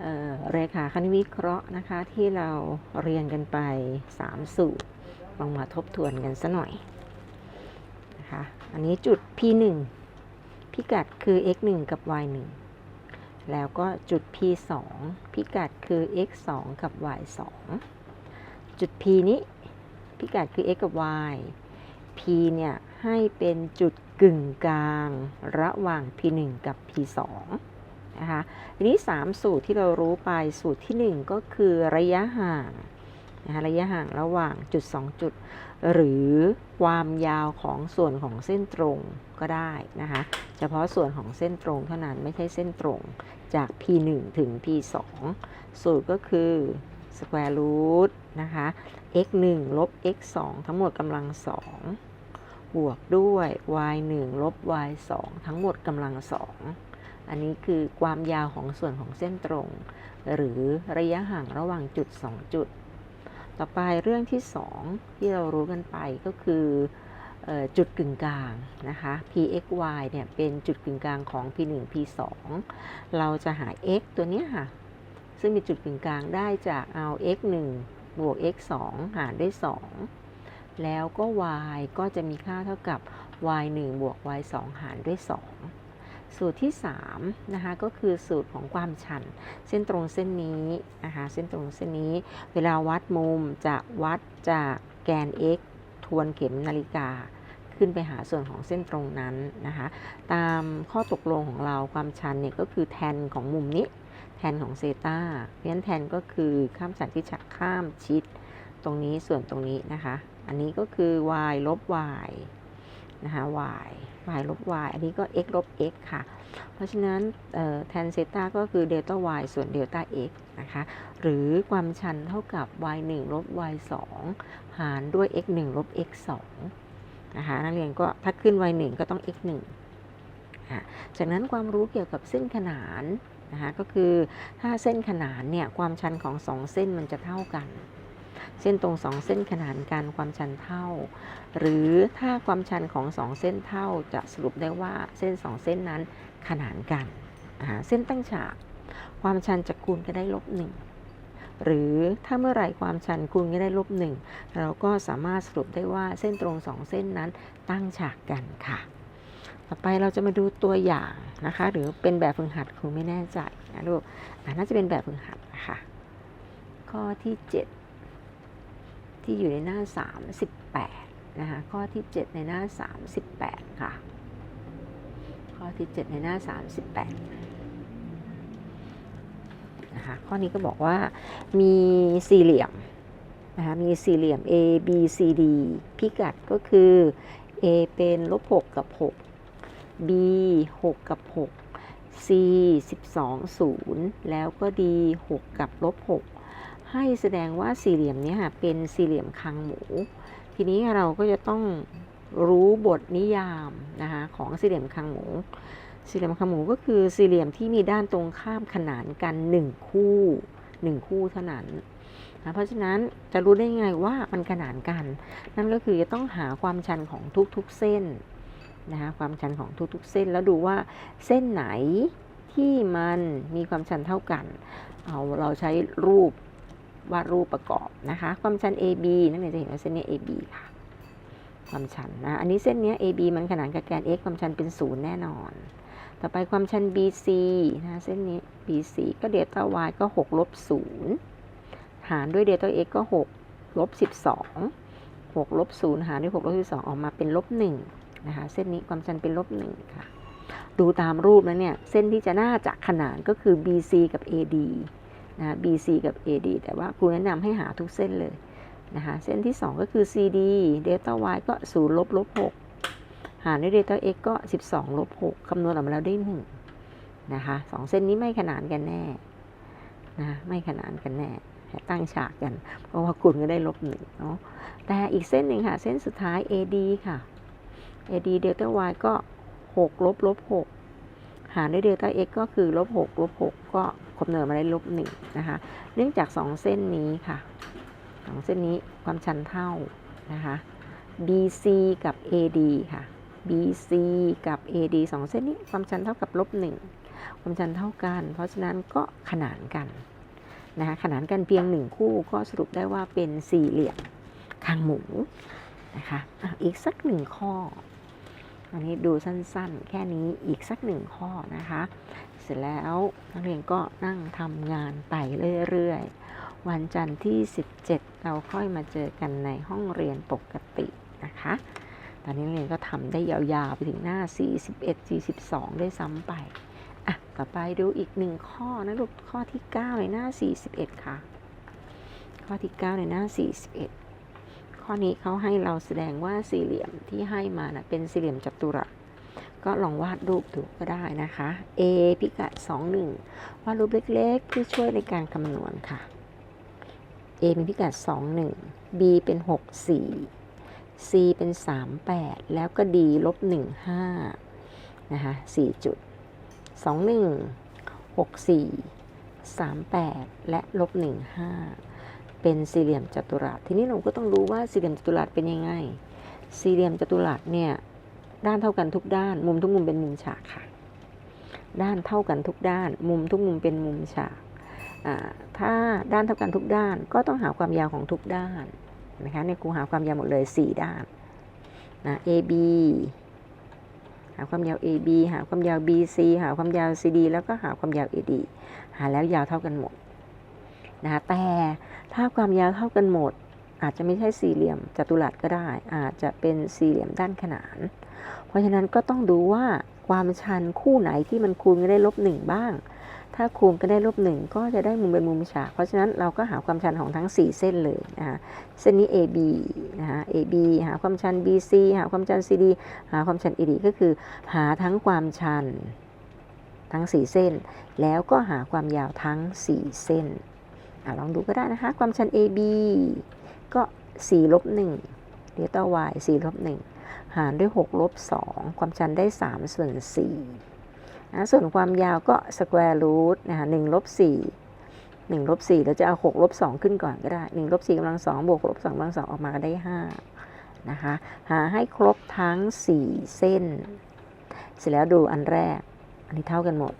เเรขาคณิตวิเคราะห์นะคะที่เราเรียนกันไป 3 สูตรลองมาทบทวนกันสัหน่อยนะคะอันนี้จุด P1 พิกัดคือ x 1 กับ y 1 แล้วก็จุด P2 พิกัดคือ x 2 กับ y 2 จุด P นี้ พิกัดคือ x กับ y P เนี่ยให้เป็นจุดกึ่งกลางระหว่าง P1 กับ P2 นะคะทีนี้ 3 สูตรที่เรารู้ไปสูตรทีหนึ่1 ก็คือระยะห่างนะคะระยะห่างระหว่างจุด 2 จุด หรือความยาวของส่วนของเส้นตรงก็ได้นะคะเฉพาะส่วนของเส้นตรงเท่านั้นไม่ใช่เส้นตรงจาก P1 ถึง P2 สูตรก็คือ square root นะคะ x 1 ลบ x 2 ทั้งหมดกำลัง 2 บวกด้วย y 1 ลบ y 2 ทั้งหมดกำลัง 2 อันนี้คือความยาวของส่วนของเส้นตรง หรือระยะห่างระหว่างจุด 2 จุด ต่อไปเรื่องที่ 2 ที่เรารู้กันไปก็คือออจุดกึ่งกลางนะคะ pxy เนี่ยเป็นจุดกึ่งกลางของ p1 p2 เราจะหา x ตัวเนี้ยค่ะ ซึ่งมีจุดกึ่งกลางได้จากเอา x 1 บวก x 2 หารด้วย 2 แล้วก็ y ก็จะมีค่าเท่ากับ y 1 บวก y 2 หารด้วย 2 สูตรที่3นะคะก็คือสูตรของความชัน เส้นตรงเส้นนี้นะคะเส้นตรงเส้นนี้ เวลาวัดมุมจะวัดจากแกน x ทวนเข็มนาฬิกาขึ้นไปหาส่วนของเส้นตรงนั้นนะคะตามข้อตกลงของเราความชันเนี่ยก็คือแทนของมุมนี้ แทนของเซตาเพราะฉะนั้นแทนก็คือข้ามจากที่ฉากข้ามชิดตรงนี้ส่วนตรงนี้นะคะ อันนี้ก็คือ y ลบ y นะคะ y y ลบ y อันนี้ก็ x ลบ x ค่ะ เพราะฉะนั้นแทนเซตาก็คือเดลต้า y ส่วนเดลต้า x นะคะ หรือความชันเท่ากับ y 1ลบ y 2หารด้วย x 1ลบ x 2นะคะ นักเรียนก็ถ้าขึ้น y 1ก็ต้อง x 1จากนั้นความรู้เกี่ยวกับเส้นขนานนะคะ ก็คือถ้าเส้นขนานเนี่ย ความชันของสองเส้นมันจะเท่ากัน เส้นตรงสองเส้นขนานกันความชันเท่า หรือถ้าความชันของสองเส้นเท่าจะสรุปได้ว่าเส้นสองเส้นนั้นขนานกัน เส้นตั้งฉาก ความชันจะคูณก็ได้ลบหนึ่งหรือถ้าเมื่อไหร่ความชันคูณก็ได้ลบหนึ่งเราก็สามารถสรุปได้ว่าเส้นตรงสองเส้นนั้นตั้งฉากกันค่ะ ต่อไปเราจะมาดูตัวอย่างนะคะ หรือเป็นแบบฝึกหัดครูไม่แน่ใจนะลูกน่าจะเป็นแบบฝึกหัดนะคะข้อที่ 7 ที่อยู่ในหน้า 38 นะคะ ข้อที่ 7 ในหน้า 38 ค่ะ ข้อที่ 7 ในหน้า 38 นะคะ ข้อนี้ก็บอกว่ามีสี่เหลี่ยมนะคะมีสี่เหลี่ยม A B C D พิกัดก็คือ A เป็นลบ6กับ 6 B 6 กับ 6 C 12 0 แล้วก็ D 6 กับลบ6 ให้แสดงว่าสี่เหลี่ยมนี้ค่ะเป็นสี่เหลี่ยมคางหมู ทีนี้เราก็จะต้องรู้บทนิยามนะคะของสี่เหลี่ยมคางหมู สี่เหลี่ยมคางหมูก็คือสี่เหลี่ยมที่มีด้านตรงข้ามขนานกัน 1 คู่1คู่เท่านั้นนะเพราะฉะนั้นจะรู้ได้ไงว่ามันขนานกัน นั่นก็คือจะต้องหาความชันของทุกๆเส้นนะคะความชันของทุกๆเส้นแล้วดูว่าเส้นไหนที่มันมีความชันเท่ากัน เอาเราใช้รูป วาดรูปประกอบนะคะ ความชัน AB นั่นเองจะเห็นว่าเส้นนี้ AB ค่ะ ความชันนะอันนี้เส้นนี้ AB มันขนานกับแกน x ความชันเป็นศูนย์แน่นอน ต่อไปความชัน BC นะเส้นนี้ BC ก็เดลต้า y ก็6ลบ0หารด้วยเดลต้า x ก็6ลบ12 6ลบ0หารด้วย6ลบ12ออกมาเป็นลบ1นะคะเส้นนี้ความชันเป็นลบ1ค่ะ ดูตามรูปแล้วเนี่ย เส้นที่จะน่าจะขนานก็คือ BC กับ AD นะ BC กับ AD แต่ว่าครูแนะนำให้หาทุกเส้นเลยนะคะเส้นที่ 2 ก็คือ CD เดลต้า y ก็0ลบลบ6หารด้วยเดลต้า x ก็ 12ลบ6คำนวณออกมาแล้วได้1นะคะสองเส้นนี้ไม่ขนานกันแน่นะไม่ขนานกันแน่ตั้งฉากกัน เพราะว่าคุณก็ได้ลบหนึ่งเนาะแต่อีกเส้นหนึ่งค่ะ เส้นสุดท้าย AD ค่ะ AD เดลต้า y ก็6ลบลบ6หารด้วยเดลต้า x ก็คือลบ6ลบ6ก็ คำนวณมาได้ลบ1นะคะ เนื่องจาก 2 เส้นนี้ค่ะสองเส้นนี้ความชันเท่านะคะ BC กับ AD ค่ะ BC กับ AD 2 เส้นนี้ความชันเท่ากับลบ1ความชันเท่ากัน เพราะฉะนั้นก็ขนานกันนะคะขนานกันเพียงหนึ่งคู่ก็สรุปได้ว่าเป็นสี่เหลี่ยมคางหมูนะคะอีกสักหนึ่งข้อ อันนี้ดูสั้นๆ แค่นี้อีกสักหนึ่งข้อนะคะ เสร็จแล้วนักเรียนก็นั่งทำงานไปเรื่อยๆ วันจันทร์ที่ 17 เราค่อยมาเจอกันในห้องเรียนปกตินะคะ ตอนนี้นักเรียนก็ทำได้ยาวๆ ไปถึงหน้า 41 42 ด้วยซ้ำไป อะ ต่อไปดูอีกหนึ่งข้อนะลูกข้อที่ 9 ในหน้า 41 ค่ะ ข้อที่ 9 ในหน้า 41 ข้อนี้เขาให้เราแสดงว่าสี่เหลี่ยมที่ให้มานะเป็นสี่เหลี่ยมจัตุรัส ก็ลองวาดรูปดูก็ได้นะคะ A พิกัด21วาดรูปเล็กๆที่ช่วยในการคำนวณค่ะ A เป็นพิกัด21 B เป็น 64 C เป็น 38 แล้วก็ D ลบ15นะคะ4จุด 21 64 38 และลบ15 เป็นสี่เหลี่ยมจัตุรัส ทีนี้เราก็ต้องรู้ว่าสี่เหลี่ยมจัตุรัสเป็นยังไง สี่เหลี่ยมจัตุรัสเนี่ยด้านเท่ากันทุกด้าน มุมทุกมุมเป็นมุมฉากค่ะ ด้านเท่ากันทุกด้าน มุมทุกมุมเป็นมุมฉากถ้าด้านเท่ากันทุกด้าน ก็ต้องหาความยาวของทุกด้านนะคะในครูหาความยาวหมดเลย 4 ด้านนะ AB หาความยาว AB หาความยาว BC หาความยาว CD แล้วก็หาความยาว AD หาแล้วยาวเท่ากันหมด นะคะแต่ถ้าความยาวเท่ากันหมด อาจจะไม่ใช่สี่เหลี่ยมจัตุรัสก็ได้ อาจจะเป็นสี่เหลี่ยมด้านขนาน เพราะฉะนั้นก็ต้องดูว่าความชันคู่ไหนที่มันคูณกันได้ลบหนึ่งบ้าง ถ้าคูณกันได้ลบหนึ่งก็จะได้มุมเป็นมุมฉาก เพราะฉะนั้นเราก็หาความชันของทั้ง 4 เส้นเลยนะคะเส้นนี้ AB นะคะ AB หาความชัน BC หาความชัน CD หาความชัน ED ก็คือ หาทั้งความชันทั้ง 4 เส้น แล้วก็หาความยาวทั้ง 4 เส้น อลองดูก็ได้นะคะ ความชัน AB ก็4ลบ1เดลต้า y 4ลบ1หารด้วย6ลบ2ความชันได้3ส่วน4นะส่วนความยาวก็สแควร์รูทนะคะ1ลบ4 1ลบ4เราจะเอา6ลบ2ขึ้นก่อนก็ได้1ลบ4กำลัง2บวกลบ2กำลัง2ออกมาก็ได้5นะคะหาให้ครบทั้ง 4 เส้น เสร็จแล้วดูอันแรก อันนี้เท่ากันหมด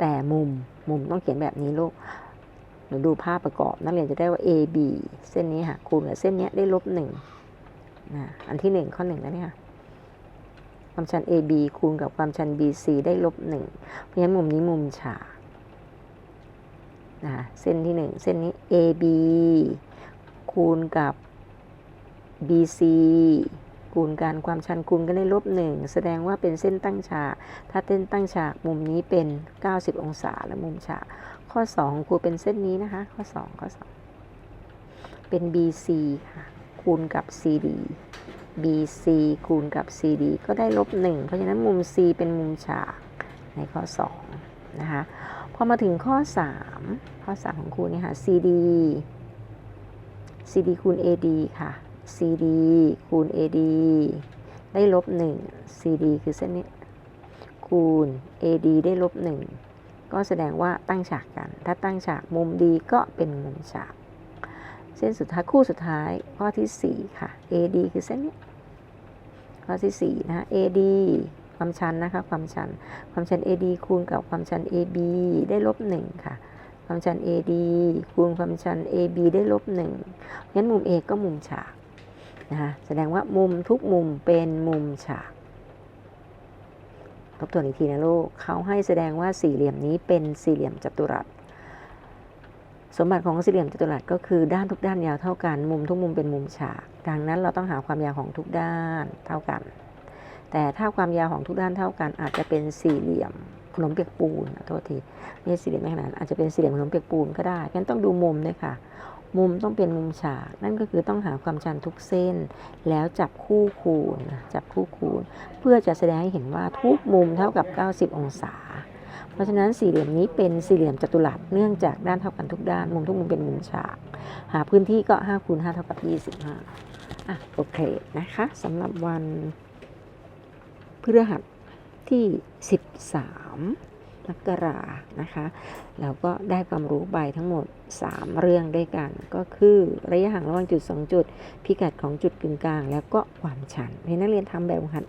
แต่มุมมุมต้องเขียนแบบนี้ลูก หนูดูภาพประกอบ นักเรียนจะได้ว่า AB เส้นนี้ค่ะคูณกับเส้นนี้ได้ลบหนึ่งนะอันที่หนึ่งข้อหนึ่งแล้วเนี่ยค่ะความชัน AB คูณกับความชัน BC ได้ลบหนึ่งเพราะฉะนั้นมุมนี้มุมฉากนะเส้นที่หนึ่งเส้นนี้ AB คูณกับ BC คูณกันความชันคูณกันได้ลบหนึ่งแสดงว่าเป็นเส้นตั้งฉาก ถ้าเส้นตั้งฉากมุมนี้เป็น 90 องศาและมุมฉาก ข้อ2ของครูเป็นเส้นนี้นะคะ ข้อ2ข้อ2เป็น BC ค่ะ คูณกับ CD BC คูณกับ CD ก็ได้ลบ1เพราะฉะนั้นมุม C เป็นมุมฉากในข้อ2นะคะพอมาถึงข้อ3ข้อ3ของครูนี่ยค่ะ CD CD คูณ AD ค่ะ CD คูณ AD ได้ลบ1 CD คือเส้นนี้ คูณ AD ได้ลบ1 ก็แสดงว่าตั้งฉากกัน ถ้าตั้งฉากมุมดีก็เป็นมุมฉาก เส้นสุดท้ายคู่สุดท้ายข้อที่ 4 ค่ะ AD คือเส้นนี้ข้อที่4นะคะ AD ความชันนะคะ ความชัน ความชัน AD คูณกับความชัน AB ได้ลบ1ค่ะ ความชัน AD คูณความชัน AB ได้ลบ1งั้นมุม A ก็มุมฉากนะคะแสดงว่ามุมทุกมุมเป็นมุมฉาก ทบทวนอีกทีนะลูกเขาให้แสดงว่าสี่เหลี่ยมนี้เป็นสี่เหลี่ยมจัตุรัส สมบัติของสี่เหลี่ยมจัตุรัสก็คือด้านทุกด้านยาวเท่ากัน มุมทุกมุมเป็นมุมฉาก ดังนั้นเราต้องหาความยาวของทุกด้านเท่ากัน แต่ถ้าความยาวของทุกด้านเท่ากัน อาจจะเป็นสี่เหลี่ยมขนมเปียกปูนโทษทีไม่ใช่สี่เหลี่ยมขนาดนั้นอาจจะเป็นสี่เหลี่ยมขนมเปียกปูนก็ได้งั้นต้องดูมุมด้วยค่ะ มุมต้องเป็นมุมฉาก นั่นก็คือต้องหาความชันทุกเส้น แล้วจับคู่คูณ จับคู่คูณ เพื่อจะแสดงให้เห็นว่าทุกมุมเท่ากับ 90 องศา เพราะฉะนั้นสี่เหลี่ยมนี้เป็นสี่เหลี่ยมจัตุรัสเนื่องจากด้านเท่ากันทุกด้าน มุมทุกมุมเป็นมุมฉาก หาพื้นที่ก็5คูณ5เท่ากับ 25อะโอเคนะคะสำหรับวันพฤหัสที่ 13 มกกรานะคะแล้วก็ได้ความรู้ไปทั้งหมด 3 เรื่องด้วยกัน ก็คือระยะห่างระหว่างจุด 2 จุด พิกัดของจุดกึ่งกลาง แล้วก็ความชันให้นักเรียนทำแบบฝึกหัด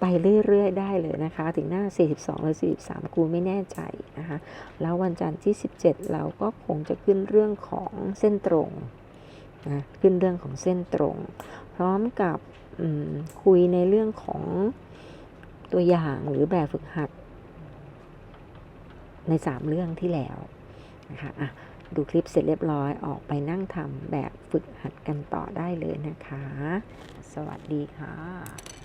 ไปเรื่อย ๆ ได้เลยนะคะ ถึงหน้า 42 หรือ 43ครูไม่แน่ใจนะคะ แล้ววันจันทร์ที่ 17 เราก็คงจะขึ้นเรื่องของเส้นตรงนะขึ้นเรื่องของเส้นตรง พร้อมกับคุยในเรื่องของตัวอย่างหรือแบบฝึกหัด ใน 3 เรื่องที่แล้วนะคะอะดูคลิปเสร็จเรียบร้อยออกไปนั่งทำแบบฝึกหัดกันต่อได้เลยนะคะ สวัสดีค่ะ